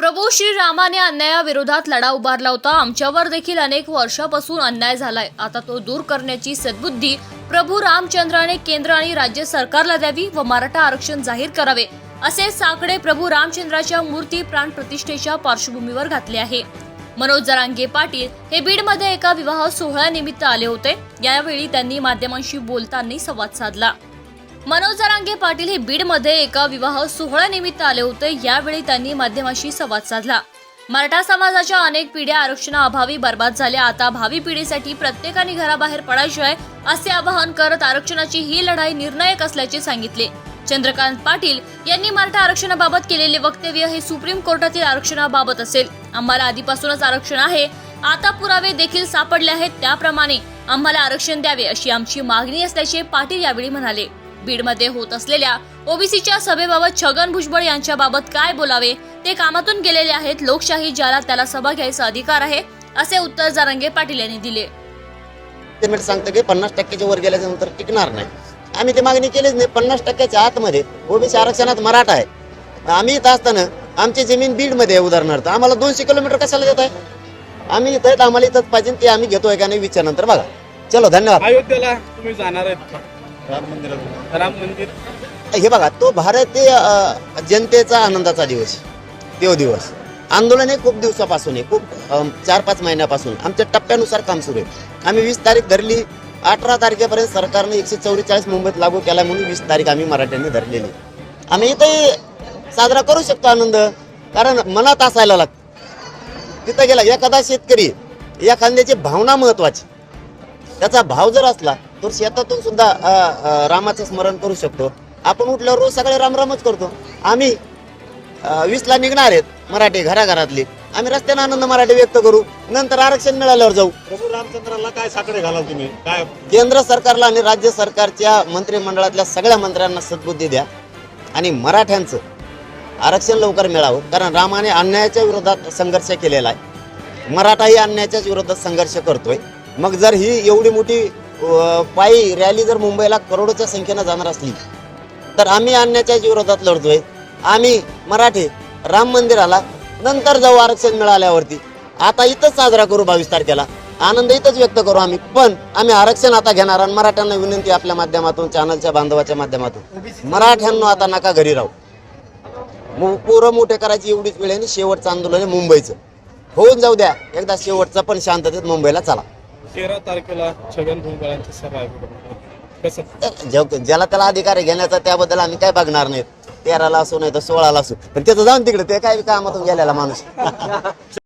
प्रभू श्रीरामाने अन्यायाविरोधात लढा उभारला होता. आमच्यावर देखील अनेक वर्षापासून अन्याय झालाय. आता तो दूर करण्याची सद्बुद्धी प्रभू रामचंद्राने केंद्र आणि राज्य सरकारला द्यावी व मराठा आरक्षण जाहीर करावे असे साकडे प्रभू रामचंद्राच्या मूर्ती प्राण प्रतिष्ठेच्या पार्श्वभूमीवर घातले आहे. मनोज जरांगे पाटील हे बीडमध्ये एका विवाह सोहळ्यानिमित्त आले होते. यावेळी त्यांनी माध्यमांशी बोलताना संवाद साधला. मनोज जरांगे पाटील हे बीडमध्ये एका विवाह सोहळ्यानिमित्त आले होते. यावेळी त्यांनी माध्यमाशी संवाद साधला. मराठा समाजाच्या अनेक पिढ्या आरक्षणाअभावी बर्बाद झाल्या. आता भावी पिढीसाठी प्रत्येकाने घराबाहेर पडायचे आहे असे आवाहन करत आरक्षणाची ही लढाई निर्णायक असल्याचे सांगितले. चंद्रकांत पाटील यांनी मराठा आरक्षणाबाबत केलेले वक्तव्य हे सुप्रीम कोर्टातील आरक्षणाबाबत असेल. आम्हाला आधीपासूनच आरक्षण आहे. आता पुरावे देखील सापडले आहेत. त्याप्रमाणे आम्हाला आरक्षण द्यावे अशी आमची मागणी असल्याचे पाटील यावेळी म्हणाले. बीडमध्ये होत असलेल्या ओबीसीच्या सभेबाबत छगन भुजबळ यांच्याबाबत काय बोलावे? ते कामातून गेलेले आहेत. लोकशाही ज्याला त्याला सभा घ्यायचा अधिकार आहे असे उत्तर जारंगे पाटील यांनी दिले. सांगतं की पन्नास टक्क्याच्या वर गेल्यानंतर टिकणार नाही. आम्ही ते मागणी केलीच नाही. पन्नास टक्क्याच्या आतमध्ये ओबीसी आरक्षणात मराठा आहे. आम्ही इथं असताना आमची जमीन बीडमध्ये आहे उदाहरणार्थ. आम्हाला दोनशे किलोमीटर कशाला देत आहे? आम्ही इथं आम्हाला इथंच पाहिजे ते आम्ही घेतोय का नाही विचारनंतर बघा. चलो धन्यवाद. अयोध्येला तुम्ही जाणार आहेत राम मंदिरात राम मंदिर. हे बघा तो भारतीय अ, जनतेचा आनंदाचा दिवस. देव दिवस. आंदोलन हे खूप दिवसापासून आहे. खूप अम, चार पाच महिन्यापासून. आमच्या टप्प्यानुसार काम सुरू आहे. आम्ही वीस तारीख धरली. अठरा तारखेपर्यंत सरकारने एकशे चौवेचाळीस मुंबईत लागू केला म्हणून वीस तारीख आम्ही मराठ्यांनी धरलेली आम्ही इथंही साजरा करू शकतो आनंद. कारण मनात असायला लागतं तिथं गेला एखादा शेतकरी या कांद्याची भावना महत्वाची. त्याचा भाव जर असला तर शेतातून सुद्धा रामाचं स्मरण करू शकतो. आपण उठल्यावर रोज सगळे रामरामच करतो. आम्ही वीसला निघणार आहेत मराठी घराघरातली. आम्ही रस्त्याने आनंद मराठी व्यक्त करू. नंतर आरक्षण मिळाल्यावर जाऊ. प्रभू रामचंद्राला काय साकडे घालाल तुम्ही? काय? केंद्र सरकारला आणि राज्य सरकारच्या मंत्रिमंडळातल्या सगळ्या मंत्र्यांना सद्बुद्धी द्या. आणि मराठ्यांचं आरक्षण लवकर मिळावं. कारण रामाने अन्यायाच्या विरोधात संघर्ष केलेला आहे. मराठाही अन्यायाच्याच विरोधात संघर्ष करतोय. मग जर ही एवढी मोठी पायी रॅली जर मुंबईला करोडोच्या संख्येनं जाणार असली तर आम्ही अन्यायाच्याच विरोधात लढतोय. आम्ही मराठी राम मंदिराला नंतर जाऊ आरक्षण मिळाल्यावरती. आता इथंच साजरा करू बावीस तारखेला. आनंद इथंच व्यक्त करू आम्ही. पण आम्ही आरक्षण आता घेणार आणि मराठ्यांना विनंती आपल्या माध्यमातून चॅनलच्या बांधवाच्या माध्यमातून. मराठ्यांना आता नका घरी राहू. पोरं मोठे करायची एवढीच वेळ आहे आणि शेवटचं आंदोलन आहे मुंबईचं. होऊन जाऊ द्या. एकदा शेवटचं पण शांततेत मुंबईला चला. तेरा तारखेला छगन भुजबळांची सभा आहे कसं? ज्याला त्याला अधिकार आहे घेण्याचा त्याबद्दल आम्ही काय बघणार नाहीत तेराला असो नाही तर सोळाला असो. पण त्याचं जाऊन तिकडे ते काय कामातून गेलेला माणूस.